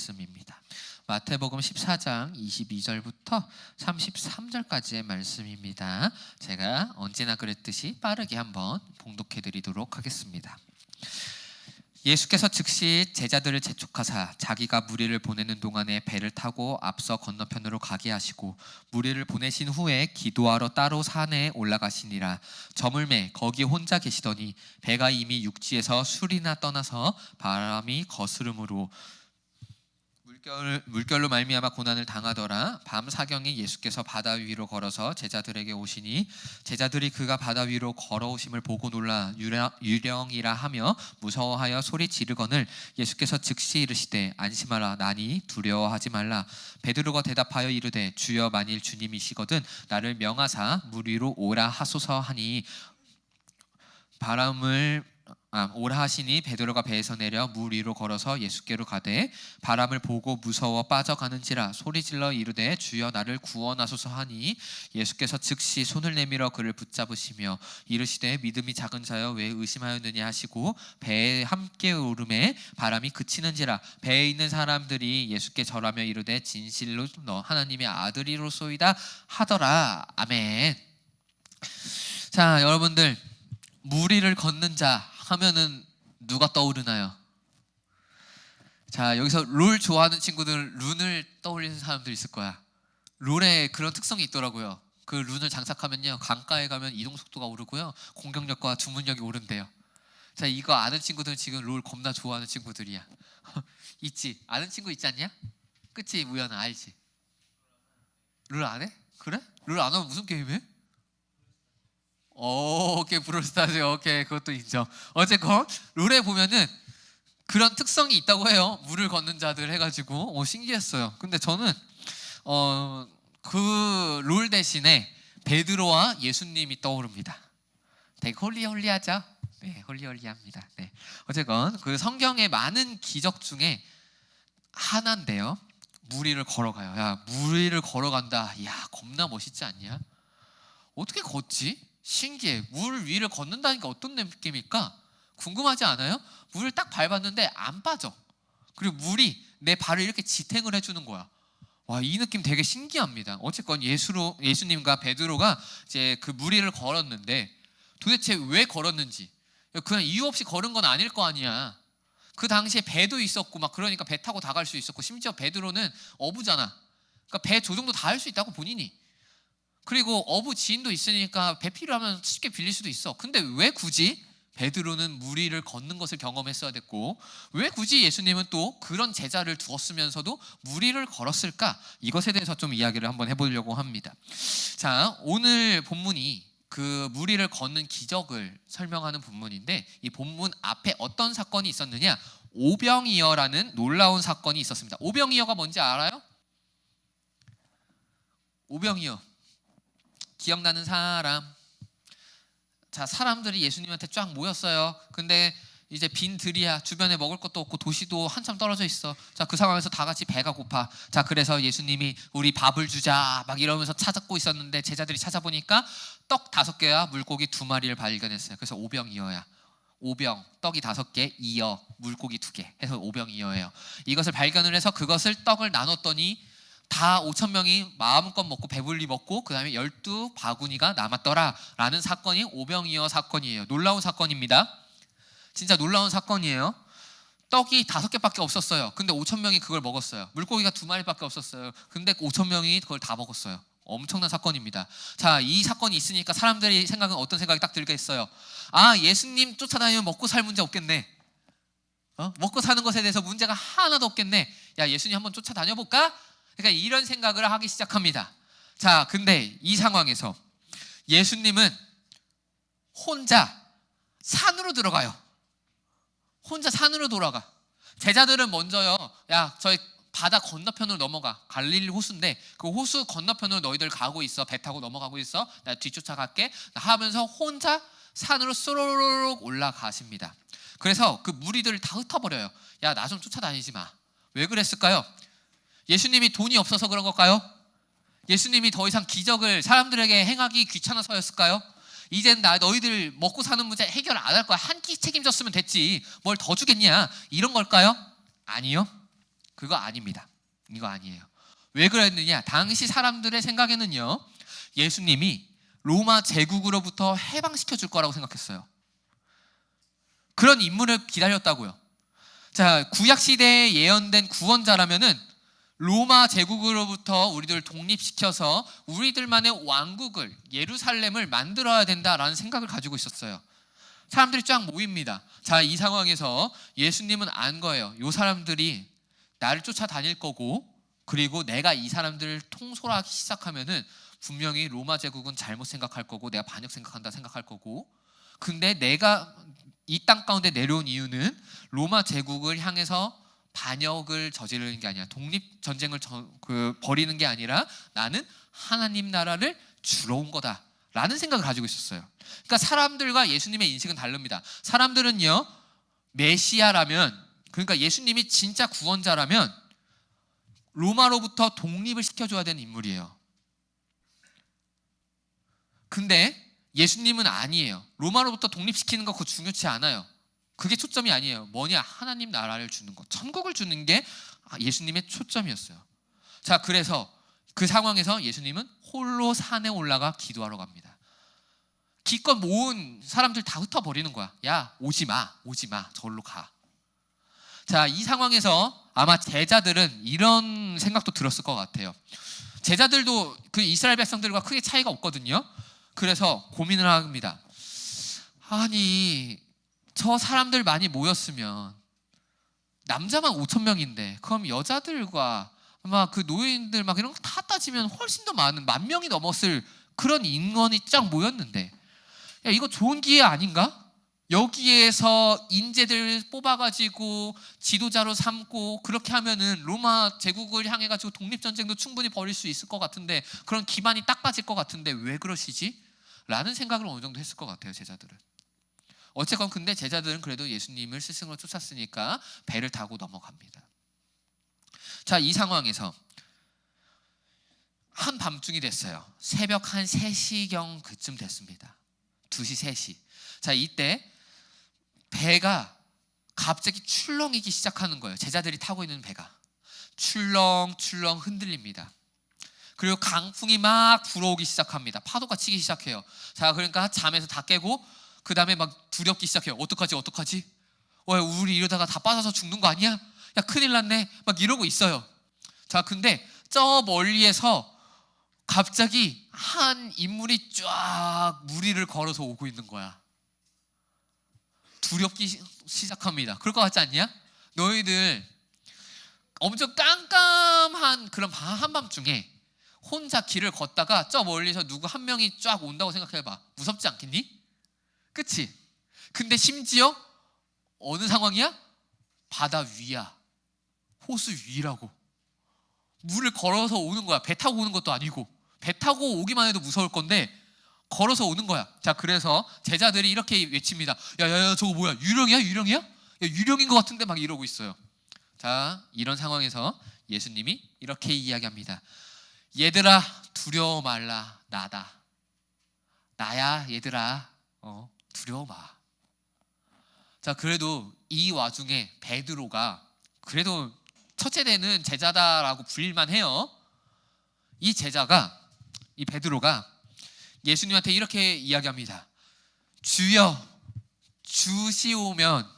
말씀입니다. 마태복음 14장 22절부터 33절까지의 말씀입니다. 제가 언제나 그랬듯이 빠르게 한번 봉독해 드리도록 하겠습니다. 예수께서 즉시 제자들을 재촉하사 자기가 무리를 보내는 동안에 배를 타고 앞서 건너편으로 가게 하시고 무리를 보내신 후에 기도하러 따로 산에 올라가시니라 저물매 거기 혼자 계시더니 배가 이미 육지에서 술이나 떠나서 바람이 거스름으로 물결, 물결로 말미암아 고난을 당하더라. 밤 사경에 예수께서 바다 위로 걸어서 제자들에게 오시니 제자들이 그가 바다 위로 걸어오심을 보고 놀라 유령, 유령 이라 하며 무서워하여 소리 지르거늘 예수께서 즉시 이르시되 안심하라. 나니 두려워하지 말라. 베드로가 대답하여 이르되 주여 만일 주님이시거든 나를 명하사 물 위로 오라 하소서 하니 바람을 아, 오라 하시니 베드로가 배에서 내려 물 위로 걸어서 예수께로 가되 바람을 보고 무서워 빠져가는지라 소리질러 이르되 주여 나를 구원하소서 하니 예수께서 즉시 손을 내밀어 그를 붙잡으시며 이르시되 믿음이 작은 자여 왜 의심하였느냐 하시고 배에 함께 오름에 바람이 그치는지라 배에 있는 사람들이 예수께 절하며 이르되 진실로 너 하나님의 아들이로소이다 하더라. 아멘. 자 여러분들 무리를 걷는 자 하면은 누가 떠오르나요? 자 여기서 룰 좋아하는 친구들 룬을 떠올리는 사람들 있을 거야. 룰에 그런 특성이 있더라고요. 그 룬을 장착하면요 강가에 가면 이동 속도가 오르고요 공격력과 주문력이 오른대요. 자 이거 아는 친구들은 지금 룰 겁나 좋아하는 친구들이야. 있지 아는 친구 있지 않냐? 그치 무연아 알지? 룰 안 해? 그래? 룰 안 하면 무슨 게임 해? 오, 오케이 브롤스타즈 오케이 그것도 인정. 어쨌건 룰에 보면은 그런 특성이 있다고 해요. 물을 걷는 자들 해가지고 오 신기했어요. 근데 저는 어 그 룰 대신에 베드로와 예수님이 떠오릅니다. 되게 홀리홀리하죠. 네, 홀리홀리합니다. 네, 어쨌건 그 성경의 많은 기적 중에 하나인데요. 무리를 걸어가요. 야, 무리를 걸어간다. 야, 겁나 멋있지 않냐? 어떻게 걷지? 신기해. 물 위를 걷는다니까 어떤 느낌일까? 궁금하지 않아요? 물을 딱 밟았는데 안 빠져. 그리고 물이 내 발을 이렇게 지탱을 해주는 거야. 와, 이 느낌 되게 신기합니다. 어쨌건 예수로 예수님과 베드로가 이제 그 무리를 걸었는데 도대체 왜 걸었는지 그냥 이유 없이 걸은 건 아닐 거 아니야. 그 당시에 배도 있었고 막 그러니까 배 타고 다 갈 수 있었고 심지어 베드로는 어부잖아. 그러니까 배 조종도 다 할 수 있다고 본인이. 그리고 어부 지인도 있으니까 배 필요하면 쉽게 빌릴 수도 있어. 근데 왜 굳이 베드로는 무리를 걷는 것을 경험했어야 됐고 왜 굳이 예수님은 또 그런 제자를 두었으면서도 무리를 걸었을까? 이것에 대해서 좀 이야기를 한번 해보려고 합니다. 자, 오늘 본문이 그 무리를 걷는 기적을 설명하는 본문인데 이 본문 앞에 어떤 사건이 있었느냐? 오병이어라는 놀라운 사건이 있었습니다. 오병이어가 뭔지 알아요? 오병이어 기억나는 사람. 자, 사람들이 예수님한테 쫙 모였어요. 근데 이제 빈 들이야. 주변에 먹을 것도 없고 도시도 한참 떨어져 있어. 자, 그 상황에서 다 같이 배가 고파. 자, 그래서 예수님이 우리 밥을 주자. 막 이러면서 찾았고 있었는데 제자들이 찾아보니까 떡 다섯 개와 물고기 두 마리를 발견했어요. 그래서 오병이어야. 오병, 떡이 다섯 개, 이어, 물고기 두 개. 해서 오병이어예요. 이것을 발견을 해서 그것을 떡을 나눴더니 다 5천 명이 마음껏 먹고 배불리 먹고 그 다음에 열두 바구니가 남았더라라는 사건이 오병이어 사건이에요. 놀라운 사건입니다. 진짜 놀라운 사건이에요. 떡이 다섯 개밖에 없었어요. 근데 5천 명이 그걸 먹었어요. 물고기가 두 마리밖에 없었어요. 근데 5천 명이 그걸 다 먹었어요. 엄청난 사건입니다. 자, 이 사건이 있으니까 사람들이 생각은 어떤 생각이 딱 들겠어요. 아, 예수님 쫓아다니면 먹고 살 문제 없겠네. 어? 먹고 사는 것에 대해서 문제가 하나도 없겠네. 야, 예수님 한번 쫓아다녀 볼까? 그러니까 이런 생각을 하기 시작합니다. 자, 근데 이 상황에서 예수님은 혼자 산으로 들어가요. 혼자 산으로 돌아가. 제자들은 먼저요. 야, 저희 바다 건너편으로 넘어가. 갈릴리 호수인데 그 호수 건너편으로 너희들 가고 있어. 배 타고 넘어가고 있어. 나 뒤쫓아 갈게. 하면서 혼자 산으로 쏘로록 올라가십니다. 그래서 그 무리들을 다 흩어버려요. 야, 나 좀 쫓아다니지 마. 왜 그랬을까요? 예수님이 돈이 없어서 그런 걸까요? 예수님이 더 이상 기적을 사람들에게 행하기 귀찮아서였을까요? 이젠 나 너희들 먹고 사는 문제 해결 안 할 거야. 한 끼 책임졌으면 됐지. 뭘 더 주겠냐? 이런 걸까요? 아니요. 그거 아닙니다. 이거 아니에요. 왜 그랬느냐? 당시 사람들의 생각에는요. 예수님이 로마 제국으로부터 해방시켜 줄 거라고 생각했어요. 그런 인물을 기다렸다고요. 자, 구약 시대에 예언된 구원자라면은 로마 제국으로부터 우리들 독립시켜서 우리들만의 왕국을 예루살렘을 만들어야 된다라는 생각을 가지고 있었어요. 사람들이 쫙 모입니다. 자, 이 상황에서 예수님은 안 거예요. 요 사람들이 나를 쫓아다닐 거고 그리고 내가 이 사람들을 통솔하기 시작하면은 분명히 로마 제국은 잘못 생각할 거고 내가 반역 생각한다 생각할 거고 근데 내가 이 땅 가운데 내려온 이유는 로마 제국을 향해서 반역을 저지르는 게 아니라 독립 전쟁을 그 벌이는 게 아니라 나는 하나님 나라를 주러 온 거다 라는 생각을 가지고 있었어요. 그러니까 사람들과 예수님의 인식은 다릅니다. 사람들은요 메시아라면 그러니까 예수님이 진짜 구원자라면 로마로부터 독립을 시켜줘야 되는 인물이에요. 근데 예수님은 아니에요. 로마로부터 독립시키는 거 그거 중요치 않아요. 그게 초점이 아니에요. 뭐냐? 하나님 나라를 주는 것, 천국을 주는 게 예수님의 초점이었어요. 자, 그래서 그 상황에서 예수님은 홀로 산에 올라가 기도하러 갑니다. 기껏 모은 사람들 다 흩어버리는 거야. 야, 오지 마, 오지 마, 절로 가. 자, 이 상황에서 아마 제자들은 이런 생각도 들었을 것 같아요. 제자들도 그 이스라엘 백성들과 크게 차이가 없거든요. 그래서 고민을 합니다. 아니, 저 사람들 많이 모였으면 남자만 5천 명인데 그럼 여자들과 아마 그 노예인들 막 이런 거 다 따지면 훨씬 더 많은 만 명이 넘었을 그런 인원이 쫙 모였는데 야 이거 좋은 기회 아닌가? 여기에서 인재들 뽑아가지고 지도자로 삼고 그렇게 하면은 로마 제국을 향해 가지고 독립 전쟁도 충분히 벌일 수 있을 것 같은데 그런 기반이 딱 빠질 것 같은데 왜 그러시지? 라는 생각을 어느 정도 했을 것 같아요 제자들은 어쨌건 근데 제자들은 그래도 예수님을 스승으로 쫓았으니까 배를 타고 넘어갑니다 자 이 상황에서 한 밤중이 됐어요 새벽 한 3시경 그쯤 됐습니다 2시 3시 자 이때 배가 갑자기 출렁이기 시작하는 거예요. 제자들이 타고 있는 배가 출렁출렁 흔들립니다. 그리고 강풍이 막 불어오기 시작합니다. 파도가 치기 시작해요. 자, 그러니까 잠에서 다 깨고 그 다음에 막 두렵기 시작해요. 어떡하지, 어떡하지? 왜 우리 이러다가 다 빠져서 죽는 거 아니야? 야, 큰일 났네. 막 이러고 있어요. 자, 근데 저 멀리에서 갑자기 한 인물이 쫙 무리를 걸어서 오고 있는 거야. 두렵기 시작합니다. 그럴 것 같지 않냐? 너희들 엄청 깜깜한 그런 한밤중에 혼자 길을 걷다가 저 멀리서 누구 한 명이 쫙 온다고 생각해봐. 무섭지 않겠니? 그치? 근데 심지어 어느 상황이야? 바다 위야. 호수 위라고. 물을 걸어서 오는 거야. 배 타고 오는 것도 아니고. 배 타고 오기만 해도 무서울 건데 걸어서 오는 거야. 자, 그래서 제자들이 이렇게 외칩니다. 야, 야, 야, 저거 뭐야? 유령이야? 유령이야? 야, 유령인 것 같은데 막 이러고 있어요. 자, 이런 상황에서 예수님이 이렇게 이야기합니다. 얘들아, 두려워 말라. 나다. 나야, 얘들아. 어, 두려워 마. 자, 그래도 이 와중에 베드로가 그래도 첫째 되는 제자다라고 불릴만 해요. 이 제자가 이 베드로가 예수님한테 이렇게 이야기합니다. 주여 주시오면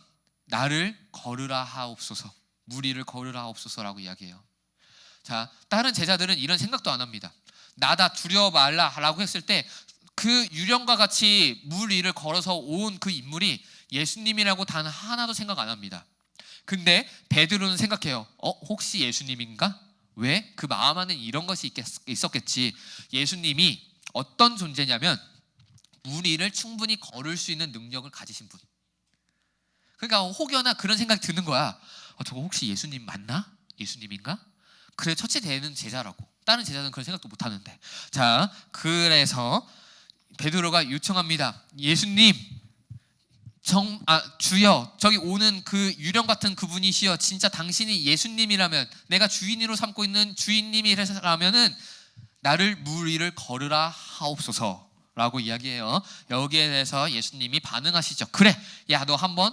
나를 걸으라 하옵소서. 무리를 걸으라 하옵소서라고 이야기해요. 자, 다른 제자들은 이런 생각도 안 합니다. 나다 두려워 말라라고 했을 때 그 유령과 같이 물 위를 걸어서 온 그 인물이 예수님이라고 단 하나도 생각 안 합니다. 근데 베드로는 생각해요. 어, 혹시 예수님인가? 왜? 그 마음 안에 이런 것이 있겠, 있었겠지. 예수님이 어떤 존재냐면 무리를 충분히 걸을 수 있는 능력을 가지신 분. 그러니까 혹여나 그런 생각이 드는 거야. 어, 저거 혹시 예수님 맞나? 예수님인가? 그래 첫째 되는 제자라고. 다른 제자는 그런 생각도 못 하는데. 자, 그래서 베드로가 요청합니다. 예수님, 정, 아, 주여, 저기 오는 그 유령 같은 그분이시여, 진짜 당신이 예수님이라면, 내가 주인으로 삼고 있는 주인님이라면은 나를 물 위를 걸으라 하옵소서 라고 이야기해요. 여기에 대해서 예수님이 반응하시죠. 그래, 야 너 한번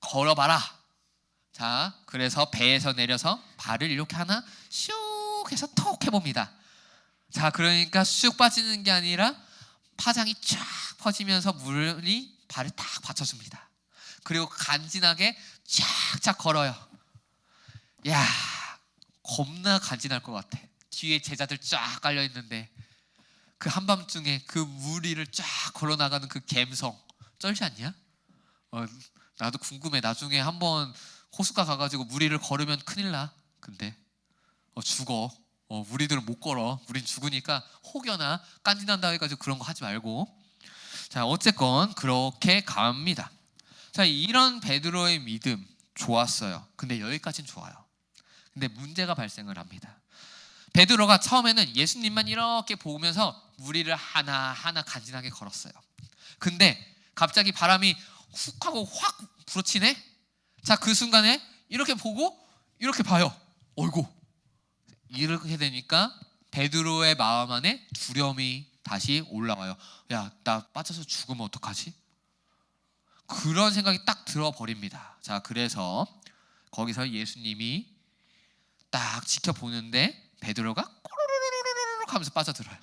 걸어봐라. 자, 그래서 배에서 내려서 발을 이렇게 하나 슉 해서 톡 해봅니다. 자, 그러니까 쑥 빠지는 게 아니라 파장이 쫙 퍼지면서 물이 발을 딱 받쳐줍니다. 그리고 간지나게 쫙쫙 걸어요. 야, 겁나 간지날 것 같아. 뒤에 제자들 쫙 깔려 있는데 그 한밤중에 그 무리를 쫙 걸어 나가는 그 감성 쩔지 않냐? 어, 나도 궁금해. 나중에 한번 호숫가 가가지고 무리를 걸으면 큰일 나. 근데 어, 죽어. 어, 우리들은 못 걸어. 우린 죽으니까 혹여나 깐진한다 해가지고 그런 거 하지 말고. 자, 어쨌건 그렇게 갑니다. 자, 이런 베드로의 믿음 좋았어요. 근데 여기까지는 좋아요. 근데 문제가 발생을 합니다. 베드로가 처음에는 예수님만 이렇게 보면서 무리를 하나하나 간지나게 걸었어요. 근데 갑자기 바람이 훅 하고 확 불어치네? 자, 그 순간에 이렇게 보고 이렇게 봐요. 어이구. 이렇게 되니까 베드로의 마음 안에 두려움이 다시 올라와요. 야, 나 빠져서 죽으면 어떡하지? 그런 생각이 딱 들어버립니다. 자, 그래서 거기서 예수님이 딱 지켜보는데 베드로가 꼬르르르르르 하면서 빠져들어요.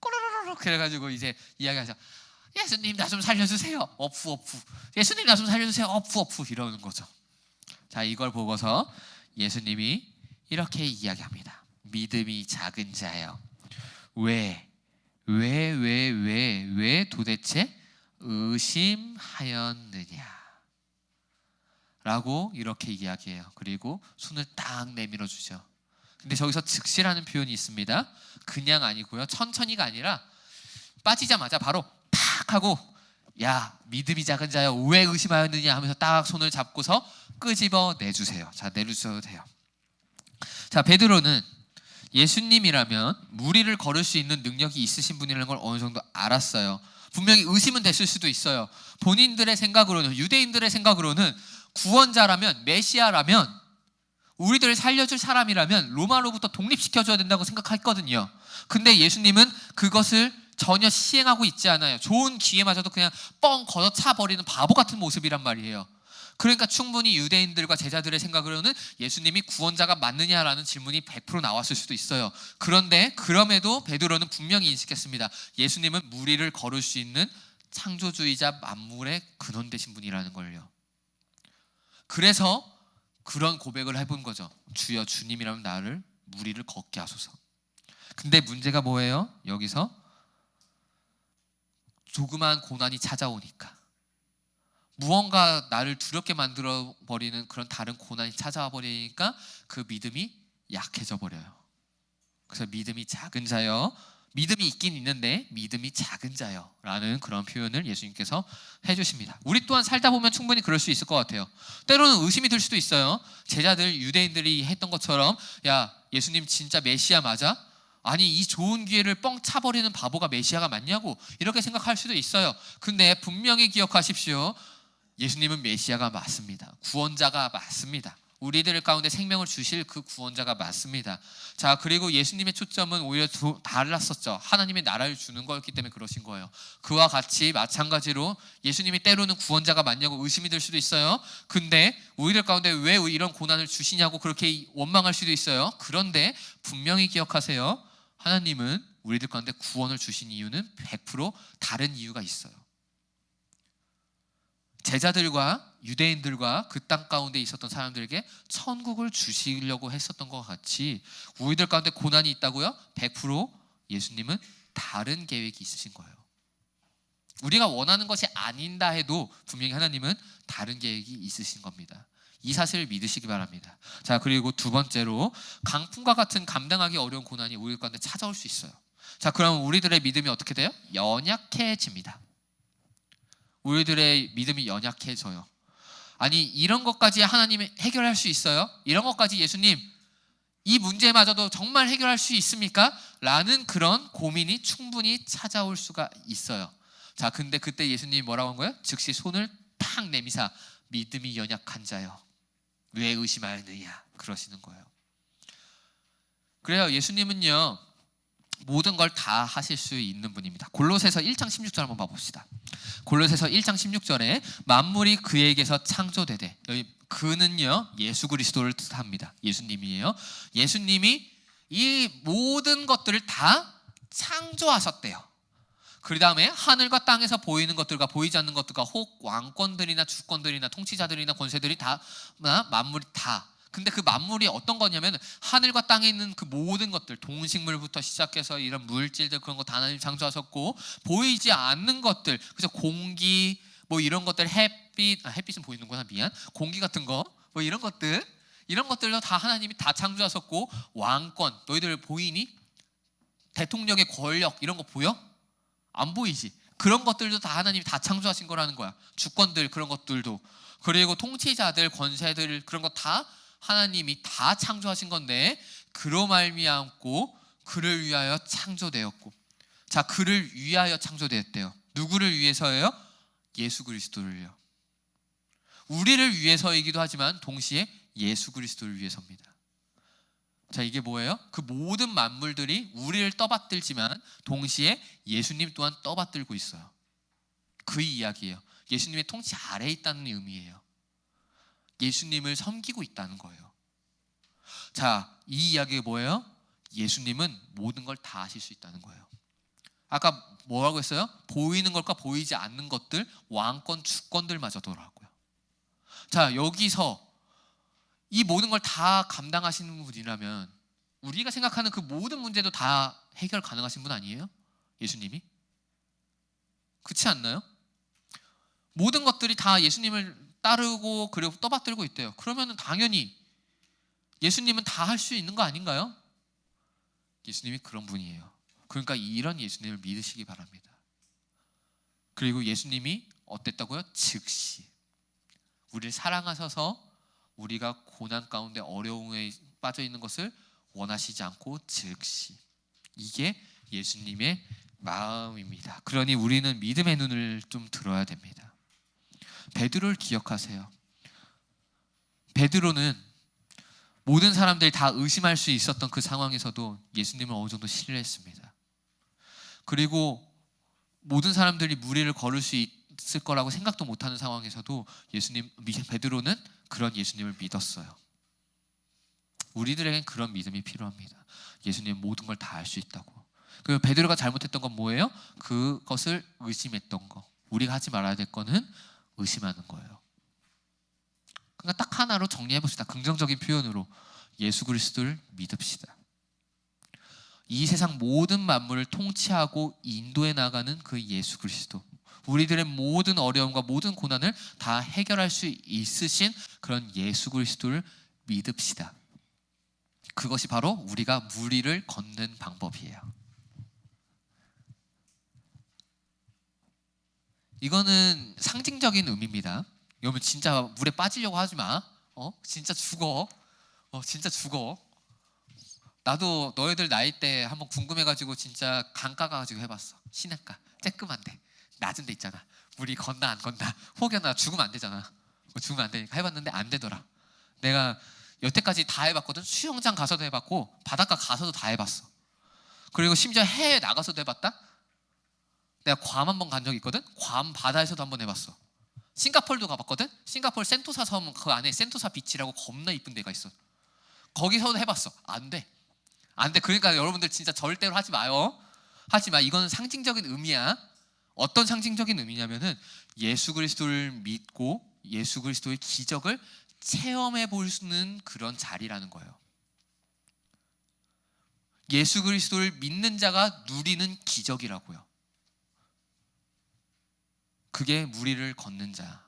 꼬르르르 그래가지고 이제 이야기하죠. 예수님 나 좀 살려주세요. 어프 어프. 예수님 나 좀 살려주세요. 어프 어프 이러는 거죠. 자 이걸 보고서 예수님이 이렇게 이야기합니다. 믿음이 작은 자여. 왜? 왜, 왜, 왜, 왜 도대체 의심하였느냐? 라고 이렇게 이야기해요. 그리고 손을 딱 내밀어 주죠. 근데 저기서 즉시라는 표현이 있습니다. 그냥 아니고요. 천천히가 아니라 빠지자마자 바로 팍 하고 야 믿음이 작은 자여 왜 의심하였느냐 하면서 딱 손을 잡고서 끄집어 내주세요. 자 내주셔도 돼요. 자 베드로는 예수님이라면 무리를 걸을 수 있는 능력이 있으신 분이라는 걸 어느 정도 알았어요. 분명히 의심은 됐을 수도 있어요. 본인들의 생각으로는 유대인들의 생각으로는 구원자라면 메시아라면 우리들을 살려줄 사람이라면 로마로부터 독립시켜줘야 된다고 생각했거든요. 근데 예수님은 그것을 전혀 시행하고 있지 않아요. 좋은 기회마저도 그냥 뻥 걷어차 버리는 바보 같은 모습이란 말이에요. 그러니까 충분히 유대인들과 제자들의 생각으로는 예수님이 구원자가 맞느냐라는 질문이 100% 나왔을 수도 있어요. 그런데 그럼에도 베드로는 분명히 인식했습니다. 예수님은 무리를 걸을 수 있는 창조주의자 만물의 근원 되신 분이라는 걸요. 그래서 그런 고백을 해본 거죠. 주여 주님이라면 나를 무리를 걷게 하소서. 근데 문제가 뭐예요? 여기서 조그만 고난이 찾아오니까 무언가 나를 두렵게 만들어 버리는 그런 다른 고난이 찾아와 버리니까 그 믿음이 약해져 버려요. 그래서 믿음이 작은 자여 믿음이 있긴 있는데 믿음이 작은 자여라는 그런 표현을 예수님께서 해주십니다. 우리 또한 살다 보면 충분히 그럴 수 있을 것 같아요. 때로는 의심이 들 수도 있어요. 제자들 유대인들이 했던 것처럼 야 예수님 진짜 메시아 맞아? 아니 이 좋은 기회를 뻥 차버리는 바보가 메시아가 맞냐고 이렇게 생각할 수도 있어요. 근데 분명히 기억하십시오. 예수님은 메시아가 맞습니다. 구원자가 맞습니다. 우리들 가운데 생명을 주실 그 구원자가 맞습니다. 자, 그리고 예수님의 초점은 오히려 두, 달랐었죠. 하나님의 나라를 주는 거였기 때문에 그러신 거예요. 그와 같이 마찬가지로 예수님이 때로는 구원자가 맞냐고 의심이 들 수도 있어요. 근데 우리들 가운데 왜 이런 고난을 주시냐고 그렇게 원망할 수도 있어요. 그런데 분명히 기억하세요. 하나님은 우리들 가운데 구원을 주신 이유는 100% 다른 이유가 있어요. 제자들과 유대인들과 그 땅 가운데 있었던 사람들에게 천국을 주시려고 했었던 것 같이 우리들 가운데 고난이 있다고요? 100% 예수님은 다른 계획이 있으신 거예요. 우리가 원하는 것이 아닌다 해도 분명히 하나님은 다른 계획이 있으신 겁니다. 이 사실을 믿으시기 바랍니다. 자, 그리고 두 번째로 강풍과 같은 감당하기 어려운 고난이 우리 가운데 찾아올 수 있어요. 자, 그럼 우리들의 믿음이 어떻게 돼요? 연약해집니다. 우리들의 믿음이 연약해져요. 아니 이런 것까지 하나님이 해결할 수 있어요? 이런 것까지 예수님 이 문제마저도 정말 해결할 수 있습니까? 라는 그런 고민이 충분히 찾아올 수가 있어요. 자, 근데 그때 예수님이 뭐라고 한 거예요? 즉시 손을 팍 내미사 믿음이 연약한 자요. 왜 의심하느냐? 그러시는 거예요. 그래요. 예수님은요. 모든 걸 다 하실 수 있는 분입니다. 골로새서 1장 16절 한번 봐봅시다. 골로새서 1장 16절에 만물이 그에게서 창조되되 여기 그는요 예수 그리스도를 뜻합니다. 예수님이에요. 예수님이 이 모든 것들을 다 창조하셨대요. 그 다음에 하늘과 땅에서 보이는 것들과 보이지 않는 것들과 혹 왕권들이나 주권들이나 통치자들이나 권세들이 다 만물이 다 근데 그 만물이 어떤 거냐면 하늘과 땅에 있는 그 모든 것들 동식물부터 시작해서 이런 물질들 그런 거 다 하나님 창조하셨고 보이지 않는 것들 그래서 공기 뭐 이런 것들 햇빛 아, 햇빛은 보이는구나 미안. 공기 같은 거 뭐 이런 것들 이런 것들도 다 하나님이 다 창조하셨고 왕권 너희들 보이니? 대통령의 권력 이런 거 보여? 안 보이지? 그런 것들도 다 하나님이 다 창조하신 거라는 거야. 주권들 그런 것들도. 그리고 통치자들 권세들 그런 거 다 하나님이 다 창조하신 건데 그로 말미암고 그를 위하여 창조되었고 자 그를 위하여 창조되었대요 누구를 위해서예요 예수 그리스도를요 우리를 위해서이기도 하지만 동시에 예수 그리스도를 위해서입니다. 자, 이게 뭐예요? 그 모든 만물들이 우리를 떠받들지만 동시에 예수님 또한 떠받들고 있어요. 그 이야기예요. 예수님의 통치 아래에 있다는 의미예요. 예수님을 섬기고 있다는 거예요. 자, 이 이야기가 뭐예요? 예수님은 모든 걸 다 하실 수 있다는 거예요. 아까 뭐라고 했어요? 보이는 것과 보이지 않는 것들, 왕권, 주권들마저도라고요. 자, 여기서 이 모든 걸 다 감당하시는 분이라면 우리가 생각하는 그 모든 문제도 다 해결 가능하신 분 아니에요? 예수님이? 그렇지 않나요? 모든 것들이 다 예수님을 따르고 그리고 떠받들고 있대요. 그러면 당연히 예수님은 다 할 수 있는 거 아닌가요? 예수님이 그런 분이에요. 그러니까 이런 예수님을 믿으시기 바랍니다. 그리고 예수님이 어땠다고요? 즉시 우리를 사랑하셔서 우리가 고난 가운데 어려움에 빠져 있는 것을 원하시지 않고 즉시 이게 예수님의 마음입니다. 그러니 우리는 믿음의 눈을 좀 들어야 됩니다. 베드로를 기억하세요. 베드로는 모든 사람들이 다 의심할 수 있었던 그 상황에서도 예수님을 어느 정도 신뢰했습니다. 그리고 모든 사람들이 무리를 걸을 수 있을 거라고 생각도 못하는 상황에서도 예수님 베드로는 그런 예수님을 믿었어요. 우리들에겐 그런 믿음이 필요합니다. 예수님 모든 걸 다 알 수 있다고. 그 베드로가 잘못했던 건 뭐예요? 그것을 의심했던 거. 우리가 하지 말아야 될 거는 의심하는 거예요. 그러니까 딱 하나로 정리해 봅시다. 긍정적인 표현으로 예수 그리스도를 믿읍시다. 이 세상 모든 만물을 통치하고 인도해 나가는 그 예수 그리스도. 우리들의 모든 어려움과 모든 고난을 다 해결할 수 있으신 그런 예수 그리스도를 믿읍시다. 그것이 바로 우리가 무리를 걷는 방법이에요. 이거는 상징적인 의미입니다. 여러분 진짜 물에 빠지려고 하지 마. 어? 진짜 죽어. 어, 진짜 죽어. 나도 너희들 나이 때 한번 궁금해가지고 진짜 강가 가가지고 해봤어. 시냇가 쬐끔한데. 낮은 데 있잖아. 물이 건나 안 건나. 혹여나 죽으면 안 되잖아. 뭐 죽으면 안 되니까 해봤는데 안 되더라. 내가 여태까지 다 해봤거든. 수영장 가서도 해봤고 바닷가 가서도 다 해봤어. 그리고 심지어 해외 나가서도 해봤다. 내가 괌 한번 간적 있거든. 괌 바다에서도 한번 해봤어. 싱가폴도 가봤거든. 싱가폴 센토사 섬 그 안에 센토사 비치라고 겁나 이쁜 데가 있어. 거기서도 해봤어. 안 돼. 안 돼. 그러니까 여러분들 진짜 절대로 하지 마요. 하지 마. 이거는 상징적인 의미야. 어떤 상징적인 의미냐면은 예수 그리스도를 믿고 예수 그리스도의 기적을 체험해 볼수 있는 그런 자리라는 거예요. 예수 그리스도를 믿는 자가 누리는 기적이라고요. 그게 무리를 걷는 자.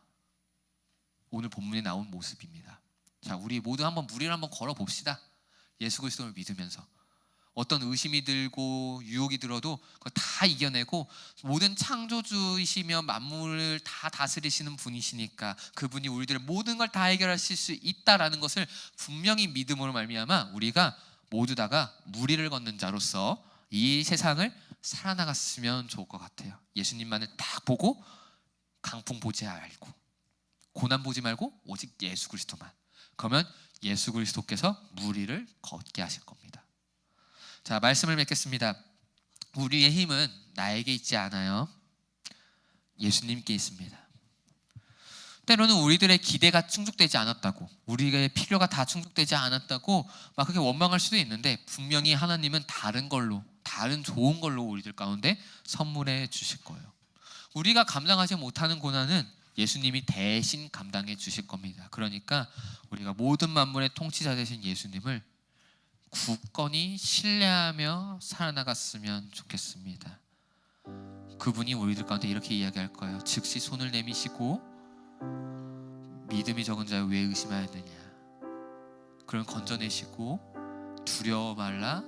오늘 본문에 나온 모습입니다. 자, 우리 모두 한번 무리를 한번 걸어 봅시다. 예수 그리스도를 믿으면서. 어떤 의심이 들고 유혹이 들어도 그걸 다 이겨내고 모든 창조주이시며 만물을 다 다스리시는 분이시니까 그분이 우리들의 모든 걸 다 해결하실 수 있다라는 것을 분명히 믿음으로 말미암아 우리가 모두 다가 무리를 걷는 자로서 이 세상을 살아나갔으면 좋을 것 같아요. 예수님만을 딱 보고 강풍 보지 말고 고난 보지 말고 오직 예수 그리스도만. 그러면 예수 그리스도께서 무리를 걷게 하실 겁니다. 자, 말씀을 맺겠습니다. 우리의 힘은 나에게 있지 않아요. 예수님께 있습니다. 때로는 우리들의 기대가 충족되지 않았다고, 우리의 필요가 다 충족되지 않았다고 막 그렇게 원망할 수도 있는데 분명히 하나님은 다른 걸로, 다른 좋은 걸로 우리들 가운데 선물해 주실 거예요. 우리가 감당하지 못하는 고난은 예수님이 대신 감당해 주실 겁니다. 그러니까 우리가 모든 만물의 통치자 되신 예수님을 굳건히 신뢰하며 살아나갔으면 좋겠습니다. 그분이 우리들 가운데 이렇게 이야기할 거예요. 즉시 손을 내미시고 믿음이 적은 자여 왜 의심하였느냐? 그럼 건져내시고 두려워 말라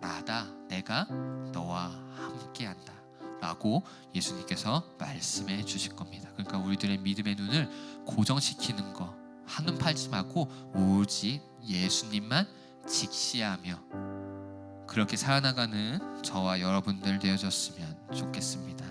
나다 내가 너와 함께한다. 라고 예수님께서 말씀해 주실 겁니다. 그러니까 우리들의 믿음의 눈을 고정시키는 거 한눈 팔지 말고 오직 예수님만 직시하며 그렇게 살아나가는 저와 여러분들 되어졌으면 좋겠습니다.